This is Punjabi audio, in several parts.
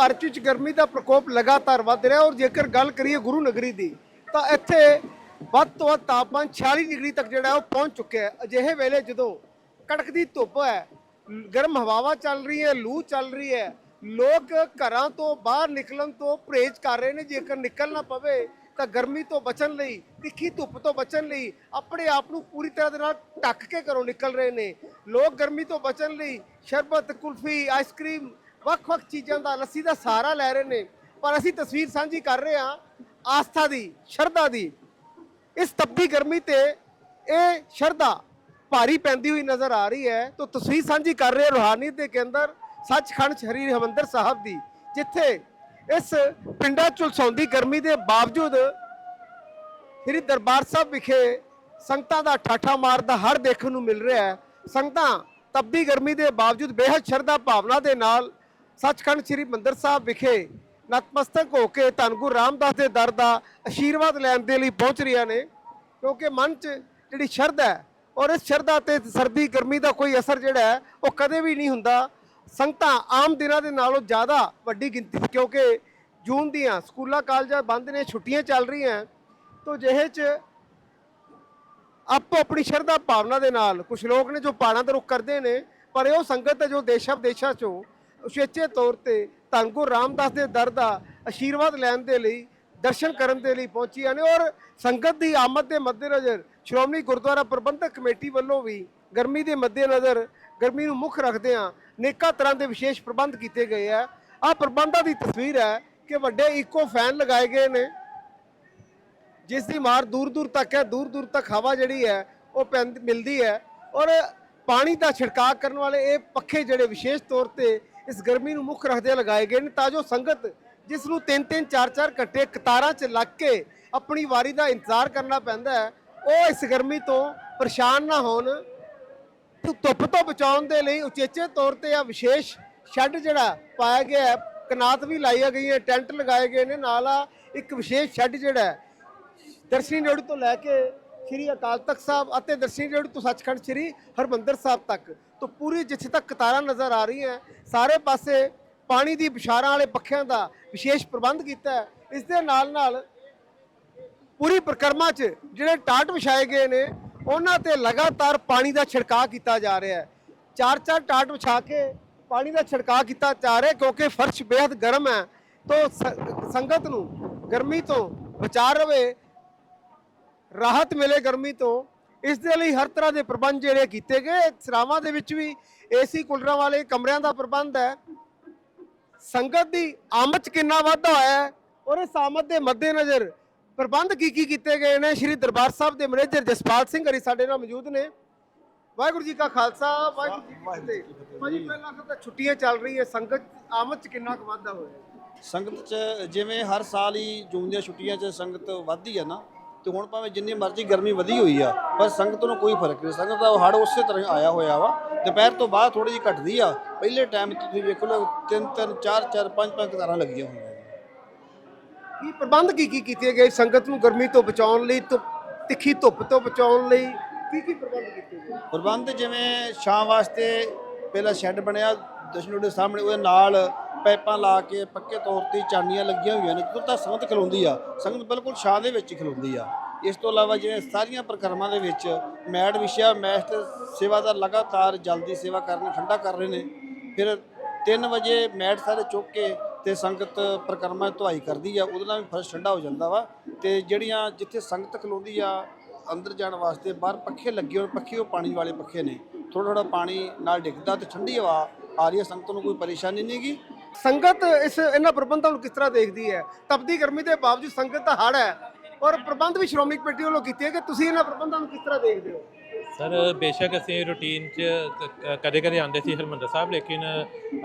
ਭਾਰਤ ਵਿੱਚ ਗਰਮੀ ਦਾ ਪ੍ਰਕੋਪ ਲਗਾਤਾਰ ਵੱਧ ਰਿਹਾ ਔਰ ਜੇਕਰ ਗੱਲ ਕਰੀਏ ਗੁਰੂ ਨਗਰੀ ਦੀ, ਤਾਂ ਇੱਥੇ ਵੱਧ ਤੋਂ ਵੱਧ ਤਾਪਮਾਨ 46 ਡਿਗਰੀ ਤੱਕ ਜਿਹੜਾ ਉਹ ਪਹੁੰਚ ਚੁੱਕਿਆ ਹੈ। ਅਜਿਹੇ ਵੇਲੇ ਜਦੋਂ ਕੜਕਦੀ ਧੁੱਪ ਹੈ, ਗਰਮ ਹਵਾਵਾਂ ਚੱਲ ਰਹੀ ਹੈ, ਲੂ ਚੱਲ ਰਹੀ ਹੈ, ਲੋਕ ਘਰਾਂ ਤੋਂ ਬਾਹਰ ਨਿਕਲਣ ਤੋਂ ਪਰਹੇਜ਼ ਕਰ ਰਹੇ ਨੇ, ਜੇਕਰ ਨਿਕਲਣਾ ਪਵੇ ਤਾਂ ਗਰਮੀ ਤੋਂ ਬਚਣ ਲਈ, ਤਿੱਖੀ ਧੁੱਪ ਤੋਂ ਬਚਣ ਲਈ ਆਪਣੇ ਆਪ ਨੂੰ ਪੂਰੀ ਤਰ੍ਹਾਂ ਦੇ ਨਾਲ ਢੱਕ ਕੇ ਘਰੋਂ ਨਿਕਲ ਰਹੇ ਨੇ। ਲੋਕ ਗਰਮੀ ਤੋਂ ਬਚਣ ਲਈ ਸ਼ਰਬਤ, ਕੁਲਫੀ ਆਈਸਕ੍ਰੀਮ ਵੱਖ-ਵੱਖ ਚੀਜ਼ਾਂ ਦਾ ਲੱਸੀ ਦਾ ਸਹਾਰਾ ਲੈ ਰਹੇ ਨੇ। ਪਰ ਅਸੀਂ ਤਸਵੀਰ ਸਾਂਝੀ ਕਰ ਰਹੇ ਹਾਂ ਆਸਥਾ ਦੀ, ਸ਼ਰਧਾ ਦੀ। ਇਸ ਤਪਦੀ ਗਰਮੀ ਤੇ ਇਹ ਸ਼ਰਧਾ ਭਾਰੀ ਪੈਂਦੀ ਹੋਈ ਨਜ਼ਰ ਆ ਰਹੀ ਹੈ। ਤਾਂ ਤਸਵੀਰ ਸਾਂਝੀ ਕਰ ਰਹੇ ਹਾਂ ਦੇ ਕੇਂਦਰ ਸੱਚਖੰਡ ਸ਼੍ਰੀ ਹਰਿਮੰਦਰ ਸਾਹਿਬ ਦੀ, ਜਿੱਥੇ ਇਸ ਪਿੰਡਾਂ ਝੁਲਸਾਉਂਦੀ ਗਰਮੀ ਦੇ ਬਾਵਜੂਦ ਸ੍ਰੀ ਦਰਬਾਰ ਸਾਹਿਬ ਵਿਖੇ ਸੰਗਤਾਂ ਦਾ ਠਾਠਾ ਮਾਰਦਾ ਹਰ ਦੇਖਣ ਨੂੰ ਮਿਲ ਰਿਹਾ ਹੈ। ਸੰਗਤਾਂ ਤਪਦੀ ਗਰਮੀ ਦੇ ਬਾਵਜੂਦ ਬੇਹੱਦ ਸ਼ਰਧਾ ਭਾਵਨਾ ਦੇ ਨਾਲ ਸੱਚਖੰਡ ਸ੍ਰੀ ਮੰਦਰ ਸਾਹਿਬ ਵਿਖੇ ਨਤਮਸਤਕ ਹੋ ਕੇ ਧੰਨ ਗੁਰੂ ਰਾਮਦਾਸ ਦੇ ਦਰ ਦਾ ਆਸ਼ੀਰਵਾਦ ਲੈਣ ਦੇ ਲਈ ਪਹੁੰਚ ਰਹੀਆਂ ਨੇ, ਕਿਉਂਕਿ ਮਨ 'ਚ ਜਿਹੜੀ ਸ਼ਰਧਾ ਹੈ ਔਰ ਇਸ ਸ਼ਰਧਾ ਤੇ ਸਰਦੀ ਗਰਮੀ ਦਾ ਕੋਈ ਅਸਰ ਜਿਹੜਾ ਹੈ ਉਹ ਕਦੇ ਵੀ ਨਹੀਂ ਹੁੰਦਾ। ਸੰਗਤਾਂ ਆਮ ਦਿਨਾਂ ਦੇ ਨਾਲੋਂ ਜ਼ਿਆਦਾ ਵੱਡੀ ਗਿਣਤੀ 'ਚ ਕਿਉਂਕਿ ਜੂਨ ਦੀਆਂ ਸਕੂਲਾਂ, ਕਾਲਜਾਂ ਬੰਦ ਨੇ, ਛੁੱਟੀਆਂ ਚੱਲ ਰਹੀਆਂ ਤੋਂ ਜਿਹੇ 'ਚ ਆਪੋ ਆਪਣੀ ਸ਼ਰਧਾ ਭਾਵਨਾ ਦੇ ਨਾਲ ਕੁਝ ਲੋਕ ਨੇ ਜੋ ਪਹਾੜਾਂ ਦਾ ਰੁਖ ਕਰਦੇ ਨੇ, ਪਰ ਇਹ ਉਹ ਸੰਗਤ ਹੈ ਜੋ ਦੇਸ਼ਾਂ ਵਿਦੇਸ਼ਾਂ ਚੋਂ ਉਚੇਚੇ ਤੌਰ ਤੇ ਧੰਨ ਗੁਰੂ ਰਾਮਦਾਸ ਦੇ ਦਰ ਦਾ ਆਸ਼ੀਰਵਾਦ ਲੈਣ ਦੇ ਲਈ, ਦਰਸ਼ਨ ਕਰਨ ਦੇ ਲਈ ਪਹੁੰਚੀਆਂ ਨੇ ਔਰ ਸੰਗਤ ਦੀ ਆਮਦ ਦੇ ਮੱਦੇਨਜ਼ਰ ਸ਼੍ਰੋਮਣੀ ਗੁਰਦੁਆਰਾ ਪ੍ਰਬੰਧਕ ਕਮੇਟੀ ਵੱਲੋਂ ਵੀ ਗਰਮੀ ਦੇ ਮੱਦੇਨਜ਼ਰ ਗਰਮੀ ਨੂੰ ਮੁੱਖ ਰੱਖਦਿਆਂ ਅਨੇਕਾਂ ਤਰ੍ਹਾਂ ਦੇ ਵਿਸ਼ੇਸ਼ ਪ੍ਰਬੰਧ ਕੀਤੇ ਗਏ ਆ ਆਹ ਪ੍ਰਬੰਧਾਂ ਦੀ ਤਸਵੀਰ ਹੈ ਕਿ ਵੱਡੇ ਇਕੋ ਫੈਨ ਲਗਾਏ ਗਏ ਨੇ, ਜਿਸ ਦੀ ਮਾਰ ਦੂਰ ਦੂਰ ਤੱਕ ਹੈ, ਦੂਰ ਦੂਰ ਤੱਕ ਹਵਾ ਜਿਹੜੀ ਹੈ, ਉਹ ਪੈਂਦ, ਮਿਲਦੀ ਹੈ ਔਰ ਪਾਣੀ ਦਾ ਛਿੜਕਾਅ ਕਰਨ ਵਾਲੇ ਇਹ ਪੱਖੇ ਜਿਹੜੇ ਵਿਸ਼ੇਸ਼ ਤੌਰ ਤੇ ਇਸ ਗਰਮੀ ਨੂੰ ਮੁੱਖ ਰੱਖਦੇ ਲਗਾਏ ਗਏ ਨੇ ਤਾਂ ਜੋ ਸੰਗਤ, ਜਿਸ ਨੂੰ 3-3 4-4 ਘੰਟੇ ਕਤਾਰਾਂ 'ਚ ਲੱਗ ਕੇ ਆਪਣੀ ਵਾਰੀ ਦਾ ਇੰਤਜ਼ਾਰ ਕਰਨਾ ਪੈਂਦਾ ਹੈ, ਉਹ ਇਸ ਗਰਮੀ ਤੋਂ ਪਰੇਸ਼ਾਨ ਨਾ ਹੋਣ। ਧੁੱਪ ਤੋਂ ਬਚਾਉਣ ਦੇ ਲਈ ਉਚੇਚੇ ਤੌਰ ਤੇ ਆ ਵਿਸ਼ੇਸ਼ ਸ਼ੈੱਡ ਜਿਹੜਾ ਪਾਇਆ ਗਿਆ ਹੈ, ਕਨਾਤ ਵੀ ਲਾਈਆਂ ਗਈਆਂ, ਟੈਂਟ ਲਗਾਏ ਗਏ ਨੇ, ਨਾਲ ਆ ਇੱਕ ਵਿਸ਼ੇਸ਼ ਸ਼ੈੱਡ ਜਿਹੜਾ ਹੈ। ਦਰਸ਼ਨੀ ਰੋਡ ਤੋਂ ਲੈ ਕੇ ਸ੍ਰੀ ਅਕਾਲ ਤਖਤ ਸਾਹਿਬ ਅਤੇ ਦਰਸ਼ਨੀ ਰੋਡ ਤੋਂ ਸੱਚਖੰਡ ਸ੍ਰੀ ਹਰਮੰਦਰ ਸਾਹਿਬ ਤੱਕ। ਤੋਂ ਪੂਰੀ ਜਿੱਥੇ ਤੱਕ ਕਤਾਰਾਂ ਨਜ਼ਰ ਆ ਰਹੀਆਂ, ਸਾਰੇ ਪਾਸੇ ਪਾਣੀ ਦੀ ਬਿਸ਼ਾਰਾਂ ਵਾਲੇ ਪੱਖਿਆਂ ਦਾ ਵਿਸ਼ੇਸ਼ ਪ੍ਰਬੰਧ ਕੀਤਾ ਹੈ। ਇਸ ਦੇ ਨਾਲ ਨਾਲ ਪੂਰੀ ਪ੍ਰਕਰਮਾ 'ਚ ਜਿਹੜੇ ਟਾਟ ਵਿਛਾਏ ਗਏ ਨੇ, ਉਹਨਾਂ ਤੇ ਲਗਾਤਾਰ ਪਾਣੀ ਦਾ ਛਿੜਕਾਅ ਕੀਤਾ ਜਾ ਰਿਹਾ ਹੈ। ਚਾਰ ਚਾਰ ਟਾਟ ਵਿਛਾ ਕੇ ਪਾਣੀ ਦਾ ਛਿੜਕਾਅ ਕੀਤਾ ਜਾ ਰਿਹਾ ਕਿਉਂਕਿ ਫਰਸ਼ ਬੇहद ਗਰਮ ਹੈ। ਤੋਂ ਸ- ਸੰਗਤ ਨੂੰ ਗਰਮੀ ਤੋਂ ਬਚਾ ਰਵੇ, ਰਾਹਤ ਮਿਲੇ ਗਰਮੀ ਤੋਂ ਇਸ ਦੇ ਲਈ ਹਰ ਤਰ੍ਹਾਂ ਦੇ ਪ੍ਰਬੰਧ ਜਿਹੜੇ ਕੀਤੇ ਗਏ। ਸਰਾਵਾਂ ਦੇ ਵਿੱਚ ਵੀ ਏਸੀ ਕੂਲਰਾਂ ਵਾਲੇ ਕਮਰਿਆਂ ਦਾ ਪ੍ਰਬੰਧ ਹੈ। ਸੰਗਤ ਦੀ ਆਮਦ ਕਿੰਨਾ ਵਾਧਾ ਹੋਇਆ ਹੈ ਔਰ ਇਸ ਆਮਦ ਦੇ ਮੱਦੇਨਜ਼ਰ ਪ੍ਰਬੰਧ ਕੀ ਕੀ ਕੀਤੇ ਗਏ ਨੇ? ਸ਼੍ਰੀ ਦਰਬਾਰ ਸਾਹਿਬ ਦੇ ਮੈਨੇਜਰ ਜਸਪਾਲ ਸਿੰਘ ਹਰੀ ਸਾਡੇ ਨਾਲ ਮੌਜੂਦ ਨੇ। ਵਾਹਿਗੁਰੂ ਜੀ ਕਾ ਖਾਲਸਾ ਵਾਹਿਗੁਰੂ ਜੀ ਕੀ ਫਤਿਹ। ਭਾਜੀ ਪਹਿਲਾਂ ਤਾਂ ਛੁੱਟੀਆਂ ਚੱਲ ਰਹੀ ਹੈ। ਸੰਗਤ ਆਮਦ 'ਚ ਕਿੰਨਾ ਕੁ ਵਾਧਾ ਹੋਇਆ? ਸੰਗਤ ਚ ਜਿਵੇਂ ਹਰ ਸਾਲ ਹੀ ਜੂਨ ਦੀਆਂ ਛੁੱਟੀਆਂ ਚ ਸੰਗਤ ਵੱਧਦੀ ਆ ਨਾ ਤੇ ਹੁਣ ਭਾਵੇਂ ਜਿੰਨੀ ਮਰਜ਼ੀ ਗਰਮੀ ਵਧੀ ਹੋਈ ਆ ਪਰ ਸੰਗਤ ਨੂੰ ਕੋਈ ਫ਼ਰਕ ਨਹੀਂ। ਸੰਗਤ ਦਾ ਹੜ ਉਸੇ ਤਰ੍ਹਾਂ ਆਇਆ ਹੋਇਆ ਵਾ। ਦੁਪਹਿਰ ਤੋਂ ਬਾਅਦ ਥੋੜੀ ਜਿਹੀ ਘਟਦੀ ਆ। ਪਹਿਲੇ ਟਾਈਮ ਤੁਸੀਂ ਵੇਖ ਲਓ ਤਿੰਨ ਤਿੰਨ ਚਾਰ ਚਾਰ ਪੰਜ ਪੰਜ ਕਤਾਰਾਂ ਲੱਗੀਆਂ ਹੋਈਆਂ ਕੀ ਪ੍ਰਬੰਧ ਕੀ ਕੀ ਕੀਤੇ ਗਏ ਸੰਗਤ ਨੂੰ ਗਰਮੀ ਤੋਂ ਬਚਾਉਣ ਲਈ ਧੁੱਪ ਤਿੱਖੀ ਧੁੱਪ ਤੋਂ ਬਚਾਉਣ ਲਈ? ਕੀ ਕੀ ਪ੍ਰਬੰਧ ਕੀਤੇ ਗਏ? ਪ੍ਰਬੰਧ ਜਿਵੇਂ ਛਾਂ ਵਾਸਤੇ ਪਹਿਲਾਂ ਸ਼ੈੱਡ ਬਣਿਆ ਜਸ਼ਨ ਦੇ ਸਾਹਮਣੇ ਉਹਦੇ ਨਾਲ ਪਾਈਪਾਂ ਲਾ ਕੇ ਪੱਕੇ ਤੌਰ ਤੇ ਚਾਨੀਆਂ ਲੱਗੀਆਂ ਹੋਈਆਂ ਨੇ। ਜਦੋਂ ਤਾਂ ਸੰਗਤ ਖਲੋਂਦੀ ਆ। ਸੰਗਤ ਬਿਲਕੁਲ ਛਾਂ ਦੇ ਵਿੱਚ ਹੀ ਖਲੋਂਦੀ ਆ। ਇਸ ਤੋਂ ਇਲਾਵਾ ਜਿਵੇਂ ਸਾਰੀਆਂ ਪ੍ਰਕਰਮਾਂ ਦੇ ਵਿੱਚ ਮੈਟ ਵਿਸ਼ਾ ਮੈਟ ਸੇਵਾ ਦਾ ਲਗਾਤਾਰ ਜਲਦੀ ਸੇਵਾ ਕਰਨ, ਠੰਡਾ ਕਰ ਰਹੇ ਨੇ। ਫਿਰ 3 ਵਜੇ ਮੈਟ ਸਾਰੇ ਚੁੱਕ ਕੇ ਤੇ ਸੰਗਤ ਪ੍ਰਕਰਮਾ ਦੀ ਧੁਆਈ ਕਰਦੀ ਆ। ਉਹਦੇ ਨਾਲ ਵੀ ਫਰਸ਼ ਠੰਡਾ ਹੋ ਜਾਂਦਾ ਵਾ। ਤੇ ਜਿਹੜੀਆਂ ਜਿੱਥੇ ਸੰਗਤ ਖਲੋਂਦੀ ਆ, ਅੰਦਰ ਜਾਣ ਵਾਸਤੇ ਬਾਹਰ ਪੱਖੇ ਲੱਗੇ ਹੋਣ, ਪੱਖੇ ਉਹ ਪਾਣੀ ਵਾਲੇ ਪੱਖੇ ਨੇ। ਥੋੜਾ ਥੋੜਾ ਪਾਣੀ ਨਾਲ ਡਿੱਗਦਾ ਤੇ ਠੰਡੀ ਹਵਾ ਆ ਰਹੀ ਹੈ ਸੰਗਤ ਨੂੰ ਕੋਈ ਪਰੇਸ਼ਾਨੀ ਨਹੀਂ ਗੀ ਸੰਗਤ ਇਸ ਇਹਨਾਂ ਪ੍ਰਬੰਧਾਂ ਨੂੰ ਕਿਸ ਤਰ੍ਹਾਂ ਦੇਖਦੀ ਹੈ? ਤਪਦੀ ਗਰਮੀ ਦੇ ਬਾਵਜੂਦ ਸੰਗਤ ਦਾ ਹੜ ਹੈ ਔਰ ਪ੍ਰਬੰਧ ਵੀ ਸ਼੍ਰੋਮਣੀ ਕਮੇਟੀ ਵੱਲੋਂ ਕੀਤੇ ਹੈ ਕਿ ਤੁਸੀਂ ਇਹਨਾਂ ਪ੍ਰਬੰਧਾਂ ਨੂੰ ਕਿਸ ਤਰ੍ਹਾਂ ਦੇਖਦੇ ਹੋ? ਸਰ ਬੇਸ਼ੱਕ ਅਸੀਂ ਰੂਟੀਨ 'ਚ ਕਦੇ ਕਦੇ ਆਉਂਦੇ ਸੀ ਹਰਮੰਦਰ ਸਾਹਿਬ ਲੇਕਿਨ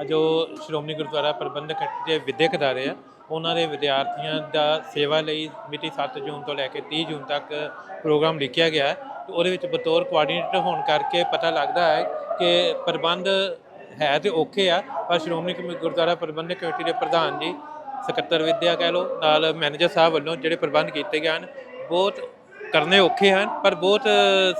ਜੋ ਸ਼੍ਰੋਮਣੀ ਗੁਰਦੁਆਰਾ ਪ੍ਰਬੰਧਕ ਕਮੇਟੀ ਦੇ ਵਿਦਿਅਕ ਅਦਾਰੇ ਆ ਉਹਨਾਂ ਦੇ ਵਿਦਿਆਰਥੀਆਂ ਦਾ ਸੇਵਾ ਲਈ ਮਿਤੀ 7 ਜੂਨ ਤੋਂ ਲੈ ਕੇ 30 ਜੂਨ ਤੱਕ ਪ੍ਰੋਗਰਾਮ ਲਿਖਿਆ ਗਿਆ ਹੈ। ਤੇ ਉਹਦੇ ਵਿੱਚ ਬਤੌਰ ਕੋਆਰਡੀਨੇਟਰ ਹੋਣ ਕਰਕੇ ਪਤਾ ਲੱਗਦਾ ਹੈ ਕਿ ਪ੍ਰਬੰਧ ਹੈ ਤੇ ਔਖੇ ਆ, ਪਰ ਸ਼੍ਰੋਮਣੀ ਕਮੇ- ਗੁਰਦੁਆਰਾ ਪ੍ਰਬੰਧਕ ਕਮੇਟੀ ਦੇ ਪ੍ਰਧਾਨ ਜੀ, ਸਕੱਤਰ ਵਿਦਿਆ ਕਹਿ ਲਓ, ਨਾਲ ਮੈਨੇਜਰ ਸਾਹਿਬ ਵੱਲੋਂ ਜਿਹੜੇ ਪ੍ਰਬੰਧ ਕੀਤੇ ਗਏ ਹਨ, ਬਹੁਤ ਕਰਨੇ ਔਖੇ ਹਨ, ਪਰ ਬਹੁਤ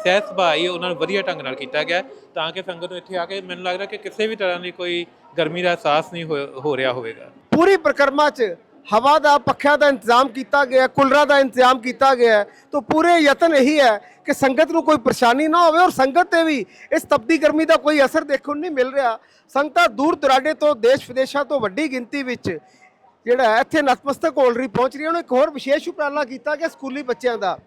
ਸਹਿਜ ਸੁਭਾਅ ਹੀ ਉਹਨਾਂ ਨੂੰ ਵਧੀਆ ਢੰਗ ਨਾਲ ਕੀਤਾ ਗਿਆ ਤਾਂ ਕਿ ਸੰਗਤ ਨੂੰ ਇੱਥੇ ਆ ਕੇ ਮੈਨੂੰ ਲੱਗਦਾ ਕਿ ਕਿਸੇ ਵੀ ਤਰ੍ਹਾਂ ਦੀ ਕੋਈ ਗਰਮੀ ਦਾ ਅਹਿਸਾਸ ਨਹੀਂ ਹੋ- ਹੋ ਰਿਹਾ ਹੋਵੇਗਾ। ਪੂਰੀ ਪ੍ਰਕਰਮਾ 'ਚ ਹਵਾ ਦਾ ਪੱਖਿਆਂ ਦਾ ਇੰਤਜ਼ਾਮ ਕੀਤਾ ਗਿਆ ਹੈ, ਦਾ ਇੰਤਜ਼ਾਮ ਕੀਤਾ ਗਿਆ ਤਾਂ ਪੂਰੇ ਯਤਨ ਇਹੀ ਹੈ ਕਿ ਸੰਗਤ ਨੂੰ ਕੋਈ ਪਰੇਸ਼ਾਨੀ ਨਾ ਹੋਵੇ ਔਰ ਸੰਗਤ ਤੇ ਵੀ ਇਸ ਤਪਦੀ ਗਰਮੀ ਦਾ ਕੋਈ ਅਸਰ ਦੇਖਣ ਨੂੰ ਨਹੀਂ ਮਿਲ ਰਿਹਾ। ਸੰਗਤਾਂ ਦੂਰ ਦੁਰਾਡੇ ਤੋਂ ਦੇਸ਼ ਵਿਦੇਸ਼ਾਂ ਤੋਂ ਵੱਡੀ ਗਿਣਤੀ ਵਿੱਚ ਜਿਹੜਾ ਇੱਥੇ ਨਤਮਸਤਕ ਹੋਣ ਰਹੀ ਪਹੁੰਚ ਰਹੀ ਉਹਨੂੰ ਇੱਕ ਹੋਰ ਵਿਸ਼ੇਸ਼ ਉਪਰਾਲਾ ਕੀਤਾ ਗਿਆ ਸਕੂਲੀ ਬੱਚਿਆਂ ਦਾ।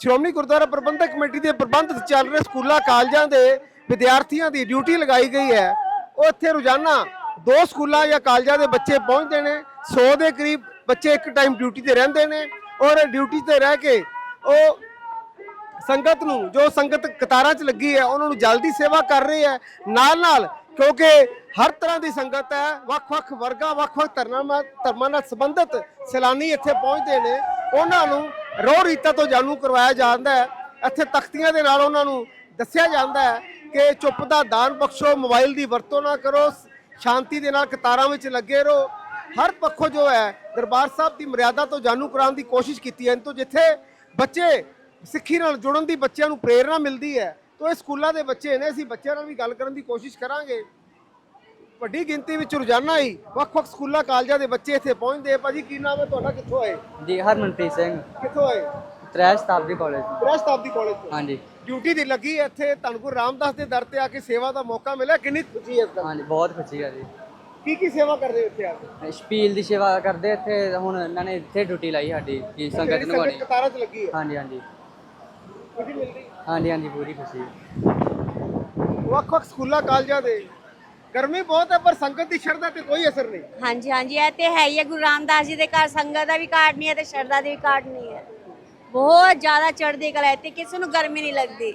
ਸ਼੍ਰੋਮਣੀ ਗੁਰਦੁਆਰਾ ਪ੍ਰਬੰਧਕ ਕਮੇਟੀ ਦੇ ਪ੍ਰਬੰਧ ਚੱਲ ਰਹੇ ਸਕੂਲਾਂ ਕਾਲਜਾਂ ਦੇ ਵਿਦਿਆਰਥੀਆਂ ਦੀ ਡਿਊਟੀ ਲਗਾਈ ਗਈ ਹੈ। ਉਹ ਇੱਥੇ ਰੋਜ਼ਾਨਾ ਦੋ ਸਕੂਲਾਂ ਜਾਂ ਕਾਲਜਾਂ ਦੇ ਬੱਚੇ ਪਹੁੰਚਦੇ ਨੇ। 100 ਦੇ ਕਰੀਬ ਬੱਚੇ ਇੱਕ ਟਾਈਮ ਡਿਊਟੀ ਤੇ ਰਹਿੰਦੇ ਨੇ ਔਰ ਡਿਊਟੀ ਤੇ ਰਹਿ ਕੇ ਉਹ ਸੰਗਤ ਨੂੰ, ਜੋ ਸੰਗਤ ਕਤਾਰਾਂ 'ਚ ਲੱਗੀ ਹੈ, ਉਹਨਾਂ ਨੂੰ ਜਲਦੀ ਸੇਵਾ ਕਰ ਰਹੀ ਹੈ। ਨਾਲ ਨਾਲ, ਕਿਉਂਕਿ ਹਰ ਤਰ੍ਹਾਂ ਦੀ ਸੰਗਤ ਹੈ ਵੱਖ-ਵੱਖ ਵਰਗਾਂ ਵੱਖ-ਵੱਖ ਧਰਮਾਂ ਨਾਲ ਧਰਮਾਂ ਨਾਲ ਸੰਬੰਧਿਤ ਸੈਲਾਨੀ ਇੱਥੇ ਪਹੁੰਚਦੇ ਨੇ। ਉਹਨਾਂ ਨੂੰ ਰੋਹ ਰੀਤਾਂ ਤੋਂ ਜਾਣੂ ਕਰਵਾਇਆ ਜਾਂਦਾ ਹੈ। ਇੱਥੇ ਤਖਤੀਆਂ ਦੇ ਨਾਲ ਉਹਨਾਂ ਨੂੰ ਦੱਸਿਆ ਜਾਂਦਾ ਹੈ ਕਿ ਚੁੱਪ ਦਾ ਦਾਨ ਬਖਸ਼ੋ, ਮੋਬਾਈਲ ਦੀ ਵਰਤੋਂ ਨਾ ਕਰੋ, ਸ਼ਾਂਤੀ ਦੇ ਨਾਲ ਕਤਾਰਾਂ ਵਿੱਚ ਲੱਗੇ ਰਹੋ। ਹਰ ਪੱਖੋਂ ਜੋ ਹੈ ਦਰਬਾਰ ਸਾਹਿਬ ਦੀ ਮਰਿਆਦਾ ਤੋਂ ਜਾਣੂ ਕਰਾਉਣ ਦੀ ਕੋਸ਼ਿਸ਼ ਕੀਤੀ ਹੈ। ਤੋਂ ਜਿੱਥੇ ਬੱਚੇ ਸਿੱਖੀ ਨਾਲ ਜੁੜਨ ਦੀ ਬੱਚਿਆਂ ਨੂੰ ਪ੍ਰੇਰਣਾ ਮਿਲਦੀ ਹੈ ਤੋਂ ਇਹ ਸਕੂਲਾਂ ਦੇ ਬੱਚੇ ਨੇ ਅਸੀਂ ਬੱਚਿਆਂ ਨਾਲ ਵੀ ਗੱਲ ਕਰਨ ਦੀ ਕੋਸ਼ਿਸ਼ ਕਰਾਂਗੇ। ਵੱਡੀ ਗਿਣਤੀ ਵਿੱਚ ਰੋਜ਼ਾਨਾ ਹੀ ਵੱਖ-ਵੱਖ ਸਕੂਲਾਂ ਕਾਲਜਾਂ ਦੇ ਬੱਚੇ ਇੱਥੇ ਪਹੁੰਚਦੇ ਆ। ਭਾਜੀ ਕੀ ਨਾਮ ਹੈ ਤੁਹਾਡਾ? ਕਿੱਥੋਂ ਆਏ? ਜੀ ਹਰਮਨਪ੍ਰੀਤ ਸਿੰਘ। ਕਿੱਥੋਂ ਆਏ? ਤ੍ਰੈ ਸ਼ਤਾਬਦੀ ਕਾਲਜ। ਬ੍ਰਸ਼ ਸ਼ਤਾਬਦੀ ਕਾਲਜ ਤੋਂ? ਹਾਂਜੀ। ਡਿਊਟੀ ਦੀ ਲੱਗੀ ਇੱਥੇ। ਧੰਨ ਰਾਮਦਾਸ ਦੇ ਦਰ ਤੇ ਆ ਕੇ ਸੇਵਾ ਦਾ ਮੌਕਾ ਮਿਲਿਆ। ਕਿੰਨੀ ਖੁਸ਼ੀ ਹੈ ਇਸ ਗੱਲ ਦੀ? ਹਾਂਜੀ ਬਹੁਤ ਖੁਸ਼ੀ ਹੈ ਜੀ। ਕੀ ਕੀ ਸੇਵਾ ਕਰਦੇ ਹੋ ਇੱਥੇ ਆ ਕੇ? ਸ਼ਪੀਲ ਦੀ ਸੇਵਾ ਕਰਦੇ ਇੱਥੇ ਹੁਣ ਇਹਨਾਂ ਨੇ ਇੱਥੇ ਡਿਊਟੀ ਲਾਈ ਸਾਡੀ ਕੀ ਸੰਗਤ ਜਿਹੜੀ ਨਿਭਾਉਣੀ ਕਤਾਰਾਂ 'ਚ ਲੱਗੀ ਹੈ ਹਾਂਜੀ ਹਾਂਜੀ। ਖੁਸ਼ੀ ਮਿਲਦੀ ਹਾਂਜੀ ਹਾਂਜੀ ਪੂਰੀ ਖੁਸ਼ੀ। ਵੱਖ-ਵੱਖ ਸਕੂਲਾਂ ਕਾਲਜਾਂ ਦੇ। ਗਰਮੀ ਬਹੁਤ ਹੈ ਪਰ ਸੰਗਤ ਦੀ ਸ਼ਰਧਾ ਤੇ ਕੋਈ ਅਸਰ ਨਹੀਂ। ਹਾਂਜੀ ਹਾਂਜੀ ਇਹ ਤੇ ਹੈ ਹੀ ਹੈ। ਗੁਰੂ ਰਾਮਦਾਸ ਜੀ ਦੇ ਘਰ ਸੰਗਤ ਦਾ ਵੀ ਘਾਟ ਨਹੀਂ ਹੈ ਤੇ ਸ਼ਰਧਾ ਦੀ ਵੀ ਘਾਟ ਨਹੀਂ ਹੈ। ਬਹੁਤ ਜ਼ਿਆਦਾ ਚੜ੍ਹਦੀ ਕਲਾ ਹੈ ਤੇ ਕਿਸੇ ਨੂੰ ਗਰਮੀ ਨਹੀਂ ਲੱਗਦੀ।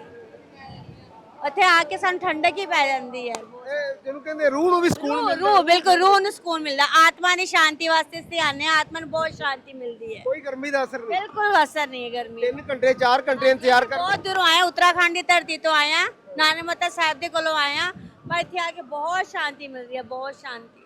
ਉੱਥੇ ਆ ਕੇ ਸਾਨੂੰ ਠੰਡਕ ਹੀ ਪੈ ਜਾਂਦੀ ਹੈ। ਇਹ ਜਿਹਨੂੰ ਕਹਿੰਦੇ ਰੂਹ ਨੂੰ ਵੀ ਸਕੂਨ ਰੂਹ ਮਿਲਦਾ ਰੂਹ ਬਿਲਕੁਲ ਰੂਹ ਨੂੰ ਸਕੂਨ ਮਿਲਦਾ ਆਤਮਾ ਦੀ ਸ਼ਾਂਤੀ ਵਾਸਤੇ ਅਸੀਂ ਆਨੇ ਹਾਂ ਆਤਮਾ ਨੂੰ ਬਹੁਤ ਸ਼ਾਂਤੀ ਮਿਲਦੀ ਹੈ। ਕੋਈ ਗਰਮੀ ਦਾ ਅਸਰ ਨਹੀਂ। ਬਿਲਕੁਲ ਅਸਰ ਨਹੀਂ ਹੈ ਗਰਮੀ 3 ਘੰਟੇ 4 ਘੰਟੇ ਇੰਤਜ਼ਾਰ ਕਰ ਬਹੁਤ ਦੂਰੋਂ ਆਏ ਹਾਂ, ਉੱਤਰਾਖੰਡ ਦੀ ਧਰਤੀ ਤੋਂ ਆਏ ਹਾਂ ਨਾਨੇ ਮੱਤਾ ਸਾਹਿਬ ਦੇ ਕੋਲੋਂ ਆਏ ਹਾਂ ਪਰ ਇੱਥੇ ਆ ਕੇ ਬਹੁਤ ਸ਼ਾਂਤੀ ਮਿਲਦੀ ਹੈ ਬਹੁਤ ਸ਼ਾਂਤੀ।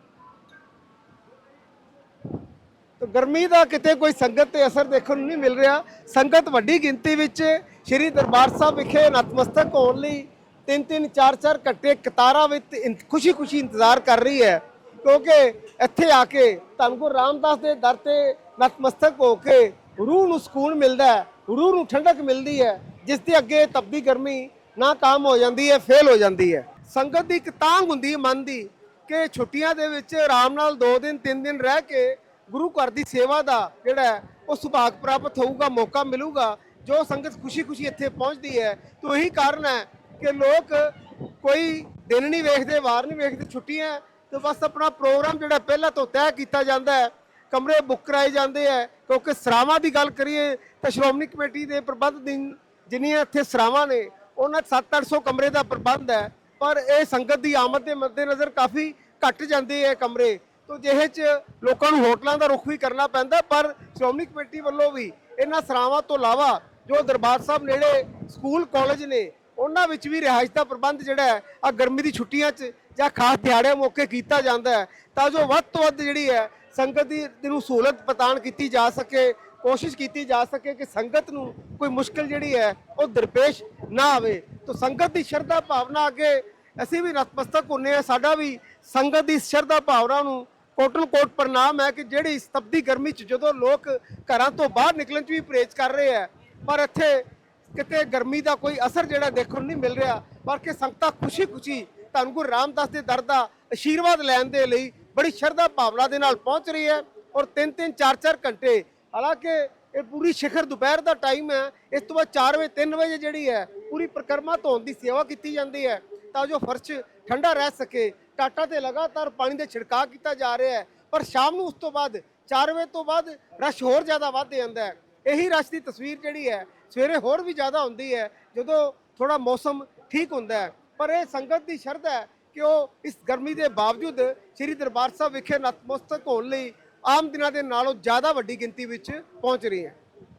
ਤਾਂ ਗਰਮੀ ਦਾ ਕਿਤੇ ਕੋਈ ਸੰਗਤ ਤੇ ਅਸਰ ਦੇਖਣ ਨੂੰ ਨਹੀਂ ਮਿਲ ਰਿਹਾ। ਸੰਗਤ ਵੱਡੀ ਗਿਣਤੀ ਵਿੱਚ ਸ੍ਰੀ ਦਰਬਾਰ ਸਾਹਿਬ ਵਿਖੇ ਨਤਮਸਤਕ ਹੋਣ ਲਈ ਤਿੰਨ ਤਿੰਨ ਚਾਰ ਚਾਰ ਘੰਟੇ ਕਤਾਰਾਂ ਵਿੱਚ ਖੁਸ਼ੀ ਖੁਸ਼ੀ ਇੰਤਜ਼ਾਰ ਕਰ ਰਹੀ ਹੈ। ਕਿਉਂਕਿ ਇੱਥੇ ਆ ਕੇ ਧੰਨ ਗੁਰੂ ਰਾਮਦਾਸ ਦੇ ਦਰ ਤੇ ਨਤਮਸਤਕ ਹੋ ਕੇ ਰੂਹ ਨੂੰ ਸਕੂਨ ਮਿਲਦਾ ਹੈ, ਰੂਹ ਨੂੰ ਠੰਡਕ ਮਿਲਦੀ ਹੈ, ਜਿਸ ਦੇ ਅੱਗੇ ਤਪਦੀ ਗਰਮੀ ਨਾ ਕਾਮ ਹੋ ਜਾਂਦੀ ਹੈ, ਫੇਲ ਹੋ ਜਾਂਦੀ ਹੈ। ਸੰਗਤ ਦੀ ਇੱਕ ਤਾਂਗ ਹੁੰਦੀ ਹੈ ਮਨ ਦੀ ਕਿ ਛੁੱਟੀਆਂ ਦੇ ਵਿੱਚ ਆਰਾਮ ਨਾਲ 2 ਦਿਨ 3 ਦਿਨ ਰਹਿ ਕੇ ਗੁਰੂ ਘਰ ਦੀ ਸੇਵਾ ਦਾ ਜਿਹੜਾ ਉਹ ਸੁਭਾਗ ਪ੍ਰਾਪਤ ਹੋਊਗਾ, ਮੌਕਾ ਮਿਲੂਗਾ, ਜੋ ਸੰਗਤ ਖੁਸ਼ੀ-ਖੁਸ਼ੀ ਇੱਥੇ ਪਹੁੰਚਦੀ ਹੈ। ਤੋਂ ਇਹੀ ਕਾਰਨ ਹੈ ਕਿ ਲੋਕ ਕੋਈ ਦਿਨ ਨਹੀਂ ਵੇਖਦੇ, ਵਾਰ ਨਹੀਂ ਵੇਖਦੇ, ਛੁੱਟੀਆਂ ਤੇ ਬਸ ਆਪਣਾ ਪ੍ਰੋਗਰਾਮ ਜਿਹੜਾ ਪਹਿਲਾਂ ਤੋਂ ਤੈਅ ਕੀਤਾ ਜਾਂਦਾ ਹੈ, ਕਮਰੇ ਬੁੱਕ ਕਰਾਏ ਜਾਂਦੇ ਹੈ, ਕਿਉਂਕਿ ਸਰਾਵਾਂ ਦੀ ਗੱਲ ਕਰੀਏ, ਤਾਂ ਸ਼੍ਰੋਮਣੀ ਕਮੇਟੀ ਦੇ ਪ੍ਰਬੰਧ ਦਿਨ ਜਿੰਨੀਆਂ ਇੱਥੇ ਸਰਾਵਾਂ ਨੇ, ਉਹਨਾਂ 7-800 ਕਮਰੇ ਦਾ ਪ੍ਰਬੰਧ ਹੈ, ਪਰ ਇਹ ਸੰਗਤ ਦੀ ਆਮਦ ਦੇ ਮੱਦੇਨਜ਼ਰ ਕਾਫੀ ਘਟ ਜਾਂਦੇ ਹੈ ਕਮਰੇ, ਤੋਂ ਜਿਹੇ ਚ ਲੋਕਾਂ ਨੂੰ ਹੋਟਲਾਂ ਦਾ ਰੁਖ ਵੀ ਕਰਨਾ ਪੈਂਦਾ, ਪਰ ਸ਼੍ਰੋਮਣੀ ਕਮੇਟੀ ਵੱਲੋਂ ਵੀ ਇਹਨਾਂ ਸਰਾਵਾਂ ਤੋਂ ਇਲਾਵਾ ਜੋ ਦਰਬਾਰ ਸਾਹਿਬ ਨੇੜੇ ਸਕੂਲ, ਕਾਲਜ ਨੇ ਉਹਨਾਂ ਵਿੱਚ ਵੀ ਰਿਹਾਇਸ਼ ਦਾ ਪ੍ਰਬੰਧ ਜਿਹੜਾ ਹੈ ਆ ਗਰਮੀ ਦੀ ਛੁੱਟੀਆਂ 'ਚ ਜਾਂ ਖਾਸ ਦਿਹਾੜਿਆਂ ਮੌਕੇ ਕੀਤਾ ਜਾਂਦਾ ਹੈ, ਤਾਂ ਜੋ ਵੱਧ ਤੋਂ ਵੱਧ ਜਿਹੜੀ ਹੈ, ਸੰਗਤ ਦੀ ਨੂੰ ਸਹੂਲਤ ਪ੍ਰਦਾਨ ਕੀਤੀ ਜਾ ਸਕੇ, ਕੋਸ਼ਿਸ਼ ਕੀਤੀ ਜਾ ਸਕੇ ਕਿ ਸੰਗਤ ਨੂੰ ਕੋਈ ਮੁਸ਼ਕਲ ਜਿਹੜੀ ਹੈ, ਉਹ ਦਰਪੇਸ਼ ਨਾ ਆਵੇ। ਤਾਂ ਸੰਗਤ ਦੀ ਸ਼ਰਧਾ ਭਾਵਨਾ ਅੱਗੇ ਅਸੀਂ ਵੀ ਨਤਮਸਤਕ ਹੁੰਨੇ ਆ ਸਾਡਾ ਵੀ ਸੰਗਤ ਦੀ ਸ਼ਰਧਾ ਭਾਵਨਾ ਨੂੰ ਕੋਟਨ ਕੋਟ ਪ੍ਰਣਾਮ ਹੈ ਕਿ ਜਿਹੜੀ ਇਸ ਤਪਦੀ ਗਰਮੀ 'ਚ ਜਦੋਂ ਲੋਕ ਘਰਾਂ ਤੋਂ ਬਾਹਰ ਨਿਕਲਣ 'ਚ ਵੀ ਪਰਹੇਜ਼ ਕਰ ਰਹੇ ਆ ਪਰ ਇੱਥੇ ਕਿਤੇ ਗਰਮੀ ਦਾ ਕੋਈ ਅਸਰ ਜਿਹੜਾ ਦੇਖਣ ਨੂੰ ਨਹੀਂ ਮਿਲ ਰਿਹਾ, ਬਲਕਿ ਸੰਗਤਾਂ ਖੁਸ਼ੀ-ਖੁਸ਼ੀ ਧੰਨ ਗੁਰੂ ਰਾਮਦਾਸ ਦੇ ਦਰ ਦਾ ਆਸ਼ੀਰਵਾਦ ਲੈਣ ਦੇ ਲਈ ਬੜੀ ਸ਼ਰਧਾ ਭਾਵਨਾ ਦੇ ਨਾਲ ਪਹੁੰਚ ਰਹੀ ਹੈ ਔਰ 3-3 4-4 ਘੰਟੇ। ਹਾਲਾਂਕਿ ਇਹ ਪੂਰੀ ਸਿਖਰ ਦੁਪਹਿਰ ਦਾ ਟਾਈਮ ਹੈ, ਇਸ ਤੋਂ ਬਾਅਦ 4 ਵਜੇ 3 ਵਜੇ ਜਿਹੜੀ ਹੈ, ਪੂਰੀ ਪ੍ਰਕਰਮਾ ਧੋਣ ਦੀ ਸੇਵਾ ਕੀਤੀ ਜਾਂਦੀ ਹੈ, ਤਾਂ ਜੋ ਫਰਸ਼ ਠੰਡਾ ਰਹਿ ਸਕੇ। ਟਾਟਾ ਤੇ ਲਗਾਤਾਰ ਪਾਣੀ ਦੇ ਛਿੜਕਾਅ ਕੀਤਾ ਜਾ ਰਿਹਾ ਹੈ, ਪਰ ਸ਼ਾਮ ਨੂੰ ਉਸ ਤੋਂ ਬਾਅਦ 4 ਵਜੇ ਤੋਂ ਬਾਅਦ ਰਸ਼ ਹੋਰ ਜ਼ਿਆਦਾ ਵੱਧ ਜਾਂਦਾ ਹੈ। ਇਹੀ ਰਸ਼ ਦੀ ਤਸਵੀਰ ਜਿਹੜੀ ਹੈ, ਸਵੇਰੇ ਹੋਰ ਵੀ ਜ਼ਿਆਦਾ ਹੁੰਦੀ ਹੈ, ਜਦੋਂ ਥੋੜਾ ਮੌਸਮ ਠੀਕ ਹੁੰਦਾ ਹੈ। ਪਰ ਇਹ ਸੰਗਤ ਦੀ ਸ਼ਰਧਾ ਹੈ ਕਿ ਉਹ ਇਸ ਗਰਮੀ ਦੇ ਬਾਵਜੂਦ ਸ੍ਰੀ ਦਰਬਾਰ ਸਾਹਿਬ ਵਿਖੇ ਨਤਮਸਤਕ ਹੋਣ ਲਈ ਆਮ ਦਿਨਾਂ ਦੇ ਨਾਲੋਂ ਜ਼ਿਆਦਾ ਵੱਡੀ ਗਿਣਤੀ ਵਿੱਚ ਪਹੁੰਚ ਰਹੀ ਹੈ